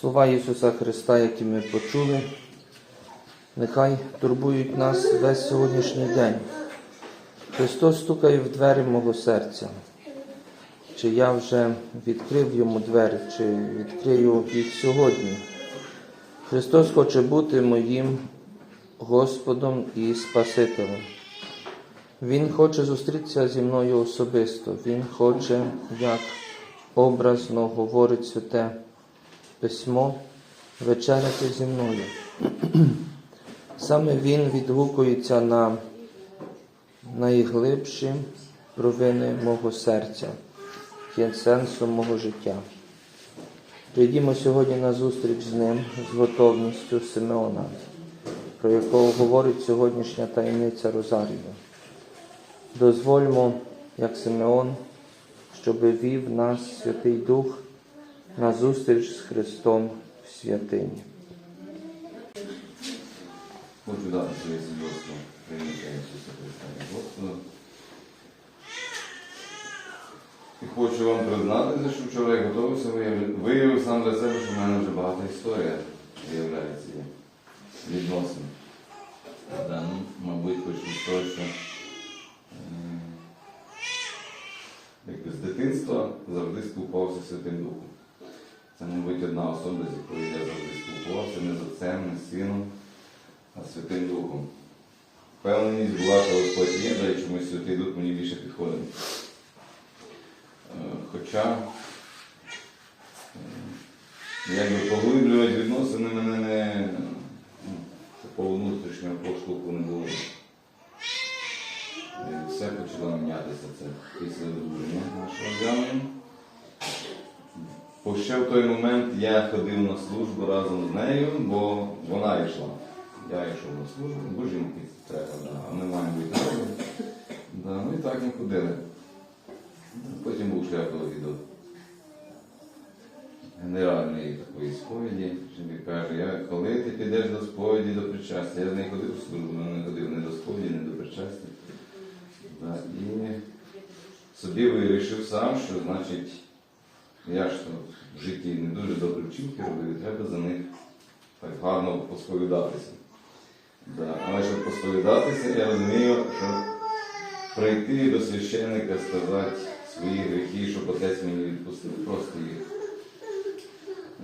Слова Ісуса Христа, які ми почули, нехай турбують нас весь сьогоднішній день. Христос стукає в двері мого серця. Чи я вже відкрив йому двері, чи відкрию їх сьогодні. Христос хоче бути моїм Господом і Спасителем. Він хоче зустрітися зі мною особисто. Він хоче, як образно говорить святе письмо, вечеряти зі мною. Саме Він відгукується на найглибші провини мого серця, є сенсом мого життя. Прийдімо сьогодні на зустріч з ним з готовністю Симеона, про якого говорить сьогоднішня таємниця Розарію. Дозвольмо, як Симеон, щоб вів нас Святий Дух на зустріч з Христом в святині. Хочу дати своє свідоцтво прийняття Ісуса Христа як Господа. І хочу вам признатися, що вчора я готувався, виявив, сам для себе, що в мене вже багата історія виявляється відносин. Да, ну, мабуть, почну з того, що е, з дитинства завжди спілкувався Святим Духом. Це, мабуть, одна особа, з якою я завжди спілкувався, не з отцем, не з сином, а з Святим Духом. Впевненість була, що Господь є, і чомусь Святий Дух мені більше підходить. Е, Хоча, е, якби поглиблювати відносини мене не ну, такого внутрішнього поштовху не було. Все почало мінятися це після друження нашого зямлення. Бо ще в той момент я ходив на службу разом з нею, бо вона йшла. Я йшов на службу, бо жінки треба, да, а ми маємо бути разом. Да, ну і так ми ходили. Потім був шлях до генеральної такої сповіді. Жінка каже, я, коли ти підеш до сповіді, до причастя, я з нею ходив в службу, але не ходив не до сповіді, не до причастя. Да, і собі вирішив сам, що значить, я ж в житті не дуже добре вчинки робив, і треба за них так гарно посповідатися. Да. Але щоб посповідатися, я розумію, що прийти до священника, сказати свої гріхи, щоб отець мені відпустив, просто їх.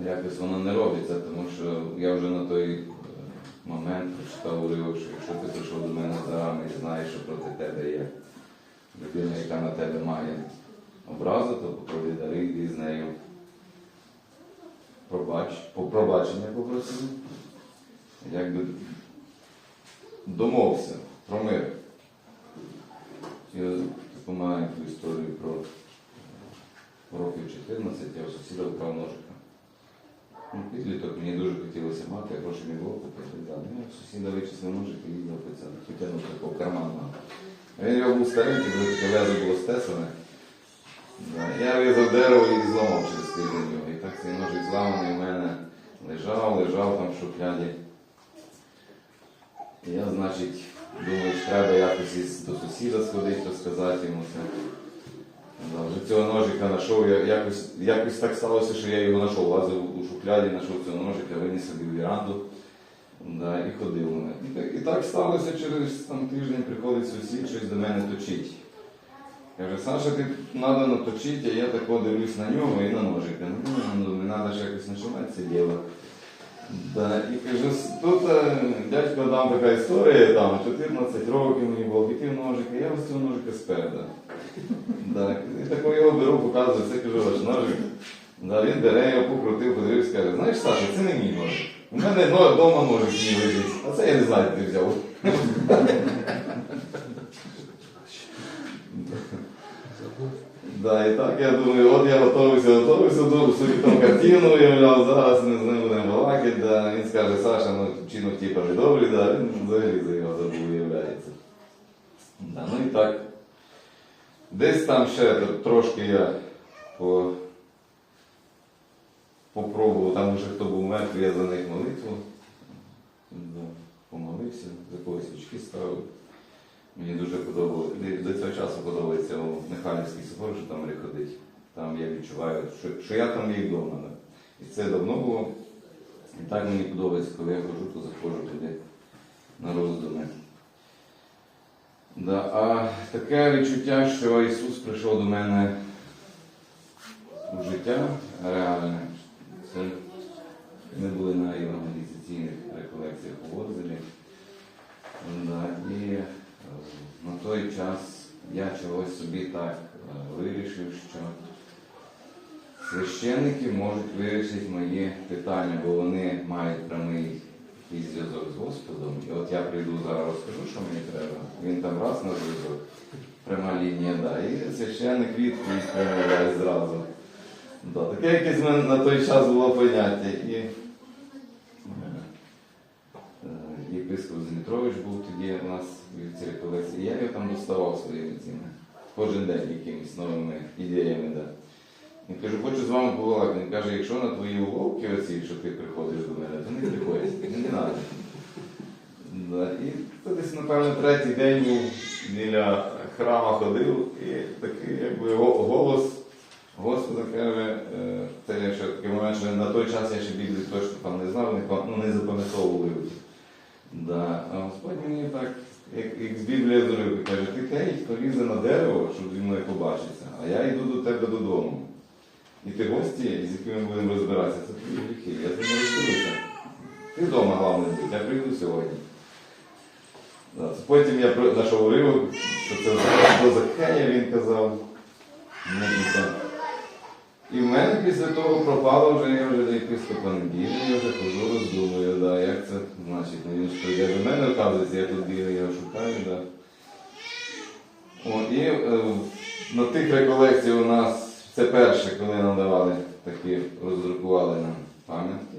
Якось воно не робиться, тому що я вже на той е, момент прочитав уривок, що якщо ти прийшов до мене за і знаєш, що проти тебе є людина, яка на тебе має образу, то поклади дари, нею. Пробач, пробачення попросив. Якби домовся про мир. Я таку маленьку історію про років 14 я у сусіда вкрав ножика. Ну, підліток мені дуже хотілося мати, а грошей не було купити. Да. Ну, сусіда вичислив ножик і їздив по це, потягнув такого карман мав. Він його був старенький, таке лезо було стесане. Я врізав дерево і зламав через тиждень його. І так цей ножик зламаний у мене лежав, лежав там в шухляді. І я, значить, думаю, що треба якось до сусіда сходити, розказати йому це. Да, вже цього ножика знайшов, я якось, якось так сталося, що я його знайшов, лазив у шухляді, знайшов цього ножика, виніс собі в віранду да, і ходив. мене. І так, і так сталося, через там, тиждень приходить сусід, щось до мене точить. Каже, Саша, ти треба наточити, а я тако дивлюсь на нього і на ножика. Ну, ну, не треба ж якось починати це діло. Да, і каже, «С- тут е, дядько там така історія, там 14 років мені було, хотів ножика, я ось цього ножика спереду. Да, і тако його беру, показую, це кажу, ваш ножик. Да, він бере його, покрутив, подивився, каже, знаєш, Саша, це не мій ножик. У мене вдома ножик мій лежить, а це я не знаю, де взяв. Да, і так я думаю, от я готовився, готовився, до собі там картину уявляв, зараз ми з ним будемо балакати, да. він скаже, Саша, ну чинок типа не добрий, да. він взагалі за його забув, уявляється. Да, ну і так. Десь там ще трошки я по... попробував, там вже хто був мертвий, я за них молитву. Да, помолився, за когось свічки ставив. Мені дуже подобалося. До цього часу подобається у Михайлівський собор, що там ходить. Там я відчуваю, що, що я там є вдома. І це давно було. І так мені подобається, коли я хожу, то заходжу туди на роздуми. Да, а таке відчуття, що Ісус прийшов до мене у життя реальне. Це ми були на евангелізаційних реколекціях у Ворзелі. Да, і на той час я чогось собі так е, вирішив, що священники можуть вирішити мої питання, бо вони мають прямий якийсь зв'язок з Господом. І от я прийду зараз розкажу, що мені треба. Він там раз на зв'язок, пряма лінія, да, і священник відповідь прямо зразу. Да, таке якесь на той час було поняття. І е, е, єпископ Змітрович був тоді у нас в цій реколекції. Я його там доставав своїми цими. Кожен день якимись новими ідеями. Да. Він кажу, хочу з вами поговорити. Він каже, якщо на твої уловки оці, що ти приходиш до мене, то не приходь, не треба. Да. І то десь, напевно, третій день був біля храма ходив, і такий якби голос Господа каже, е, це ще такий момент, що на той час я ще Біблію точно там не знав, не, ну, не запам'ятовував. Да. А Господь мені так, як, як з Біблії зробив, каже, ти кей, полізе на дерево, щоб зі мною побачитися, а я йду до тебе додому. І ти гості, з якими ми будемо розбиратися, це твої гріхи, я з ними розберуся. Ти вдома головне будь, я прийду сьогодні. Да, Потім я знайшов уривок, що це про Закея він казав. Ну, і в мене після того пропало вже, я вже єпископа не я вже хожу, роздумую, да, як це значить. Ну, він ж прийде до мене, оказується, я тут бігаю, я шукаю. Да. О, і е, на тих реколекціях у нас це перше, коли нам давали такі, роздрукували нам пам'ятки.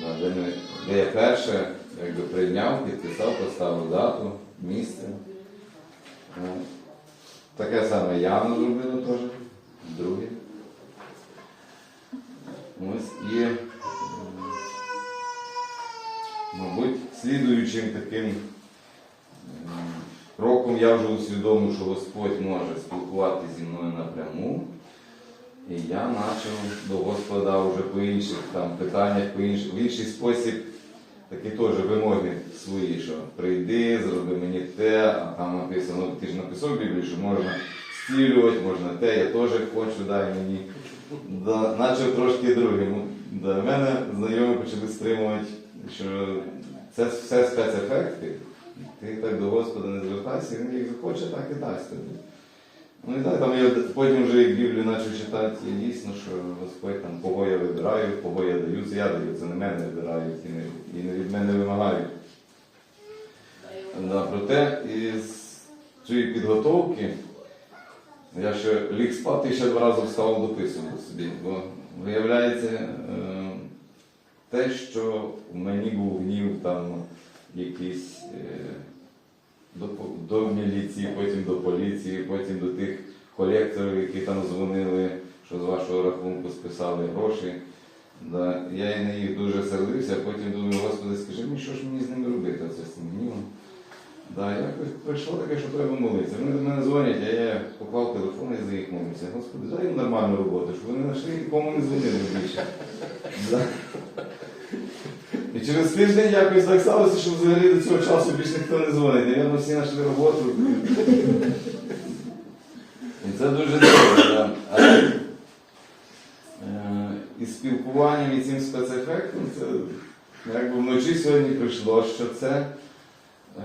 Да, де, ми, де я перше якби, прийняв, підписав, поставив дату, місце. Е, Таке саме Яна зробила теж, друге. Ось і, мабуть, слідуючим таким кроком я вже усвідомив, що Господь може спілкуватися зі мною напряму. І я почав до Господа вже по інших там, питаннях, по інших, в інший спосіб такі теж вимоги свої, що прийди, зроби мені те, а там написано, ти ж написав в Біблії, що можна стілювати, можна те, я теж хочу, дай мені. Да, наче трошки другим. Да, мене знайомі почали стримувати, що це все спецефекти. Ти так до Господа не звертайся, він як захоче, так і дасть тобі. Ну і так, там я потім вже як Біблію почав читати, і дійсно, що Господь там кого я вибираю, кого я даю, це я даю, це не мене вибирають і не, і не від мене вимагають. Да, проте із цієї підготовки я ще ліг спати і ще два рази встав дописував собі. Бо виявляється е, те, що в мені був гнів там якийсь е, до, до міліції, потім до поліції, потім до тих колекторів, які там дзвонили, що з вашого рахунку списали гроші. Да, я на їх дуже сердився, а потім думаю, Господи, скажи мені, що ж мені з ними робити оце з цим гнівом. Да, якось прийшло таке, що треба молитися. Вони до мене дзвонять, а я поклав телефон і за їх молився. Господи, дай їм нормальну роботу, щоб вони знайшли нікому не дзвонили більше. І через тиждень якось так сталося, що взагалі до цього часу більше ніхто не дзвонить. Навірно, всі знайшли роботу. І це дуже добре. Але, і спілкуванням і цим спецефектом, це якби вночі сьогодні прийшло, що це, е,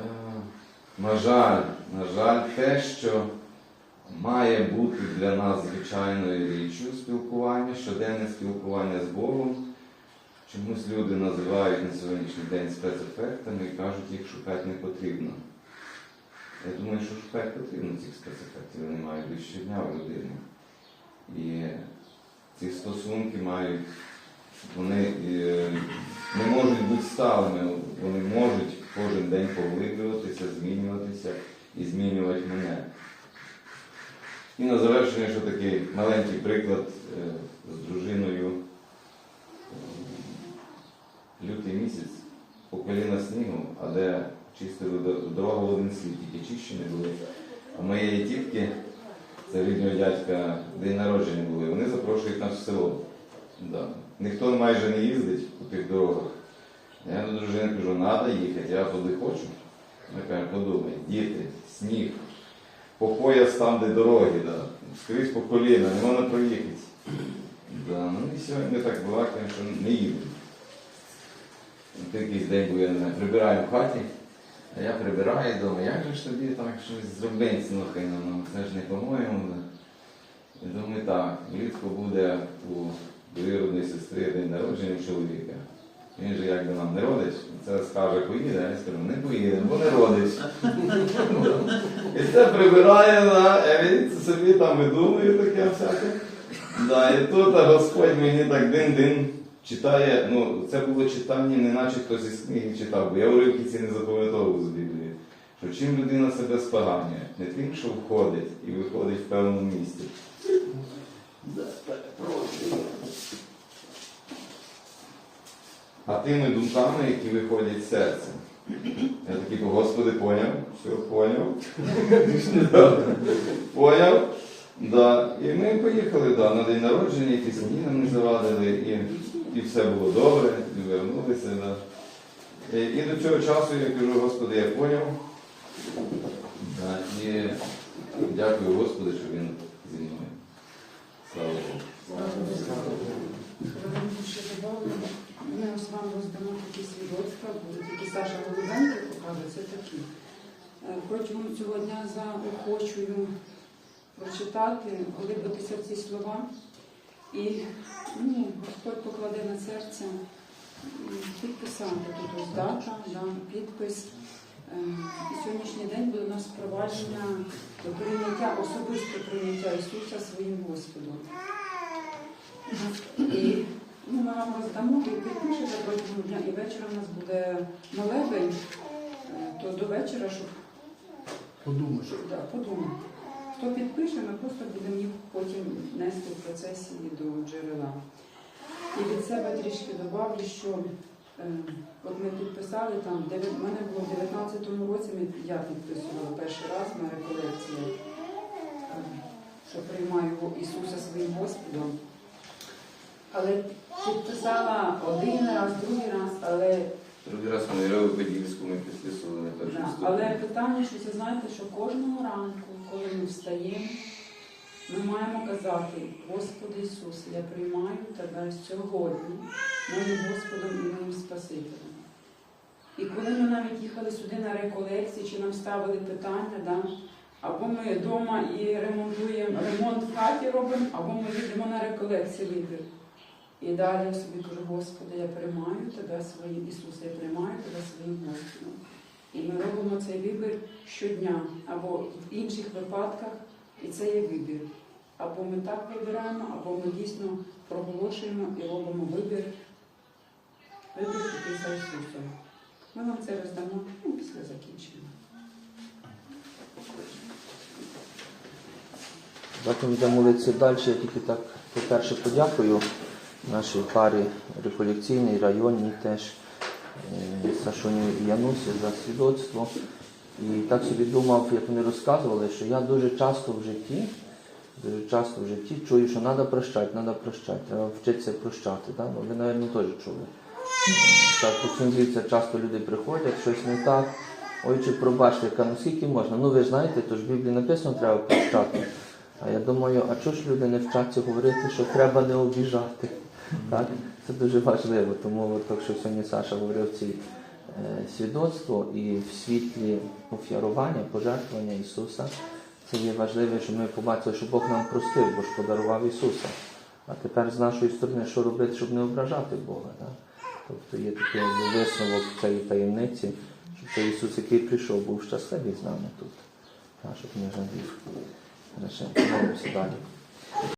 на жаль, на жаль, те, що має бути для нас звичайною річчю спілкування, щоденне спілкування з Богом. Чомусь люди називають на сьогоднішній день спецефектами і кажуть, їх шукати не потрібно. Я думаю, що шукати потрібно цих спецефектів, вони мають бути щодня у людини. І ці стосунки мають, вони е, не можуть бути сталими, вони можуть кожен день поглиблюватися, змінюватися і змінювати мене. І на завершення, що такий маленький приклад е, з дружиною. Лютий місяць по коліна снігу, а де чистили до- дорогу в один слід, тільки чищені були. А моєї тітки, це ріднього дядька, день народження були, вони запрошують нас в село. Да. ніхто майже не їздить по тих дорогах. Я до дружини кажу, треба їхати, я туди хочу. Вона каже, подумай, діти, сніг, по пояс там, де дороги, да. скрізь по коліна, не можна проїхати. Да, ну і сьогодні ми так балакаємо, що не їдемо. Якийсь день, бо я не знаю, прибираю в хаті, а я прибираю вдома, як же ж тобі так щось зробити, слухай, ну, ну це ж не по-моєму. да. Думаю, так, влітку буде у двоюродної сестри день народження чоловіка. Він же як до нам не родич, це скаже, поїде, а я скажу, не поїде, бо не родич. І це прибирає, да, він собі там видумує таке всяке. Да, і тут Господь мені так дин-дин читає, ну це було читання, не наче хтось із книги читав, бо я уривки ці не запам'ятовував з Біблії. Що чим людина себе споганює, не тим, що входить і виходить в певному місці. Да, перепрошую. А тими думками, які виходять з серця. Я такий, Господи, поняв, все, поняв. Поняв. Да. І ми поїхали да, на день народження, якісь дні нам не завадили, і, і все було добре, і вернулися. Да. І, і до цього часу я кажу, Господи, я поняв. Да, і дякую Господу, що він зі мною. Слава Богу. Ще добавили, ми ось вам роздамо такі свідоцтва, будуть які Саша Голубенко покаже, це такі. Е, Протягом цього дня заохочую прочитати, глибитися в ці слова. І ну, Господь покладе на серце підписати тут ось дата, да, підпис. Е, І сьогоднішній день буде у нас впровадження до прийняття, особисте прийняття Ісуса своїм Господом. І ну, ми вам роздамо, і підпишете протягом дня, і вечора у нас буде молебень, е, то до вечора, щоб, Подумай. щоб да, подумати. Хто підпише, ми просто будемо їх потім нести в процесії до джерела. І від себе трішки добавлю, що е, от ми підписали там, дев'ят- в мене було в 19-му році, ми- я підписувала перший раз на реколекції, е, що приймаю Ісуса своїм Господом. Але підписала один раз, другий раз, але, Другий раз ми Єрою Подільську ми підписували на першому да, але питання, що це знаєте, що кожного ранку, коли ми встаємо, ми маємо казати, Господи Ісусе, я приймаю Тебе сьогодні, моїм Господом і моїм Спасителем. І коли ми навіть їхали сюди на реколекції, чи нам ставили питання, да, або ми вдома і ремонтуємо, ремонт в хаті робимо, або ми їдемо на реколекції вибір. І далі я собі кажу, Господи, я приймаю тебе своїм Ісусе, я приймаю тебе своїм Господом. І ми робимо цей вибір щодня, або в інших випадках, і це є вибір. Або ми так вибираємо, або ми дійсно проголошуємо і робимо вибір, вибір піти за Ісусом. Ми вам це роздамо ну, після закінчення. Потім йдемо молитися далі. Я тільки так, по-перше, подякую нашій парі реколекційній, районній теж е, Сашоні і Янусі за свідоцтво. І так собі думав, як вони розказували, що я дуже часто в житті, дуже часто в житті чую, що треба прощати, треба прощати, треба вчитися прощати. Да? Ну, ви, мабуть, теж чули. Так, по часто люди приходять, щось не так. Ой, чи пробачте, я кажу, ну скільки можна? Ну ви знаєте, то ж в Біблії написано, треба прощати. А я думаю, а чого ж люди не вчаться говорити, що треба не обіжати? Так? Це дуже важливо. Тому от, що сьогодні Саша говорив ці е, свідоцтво і в світлі офіарування, пожертвування Ісуса, це є важливо, що ми побачили, що Бог нам простив, бо ж подарував Ісуса. А тепер з нашої сторони, що робити, щоб не ображати Бога. Так? Тобто є такий висновок цієї таємниці, щоб цей Ісус, який прийшов, був щасливий з нами тут. Так, щоб не жалів. Далі.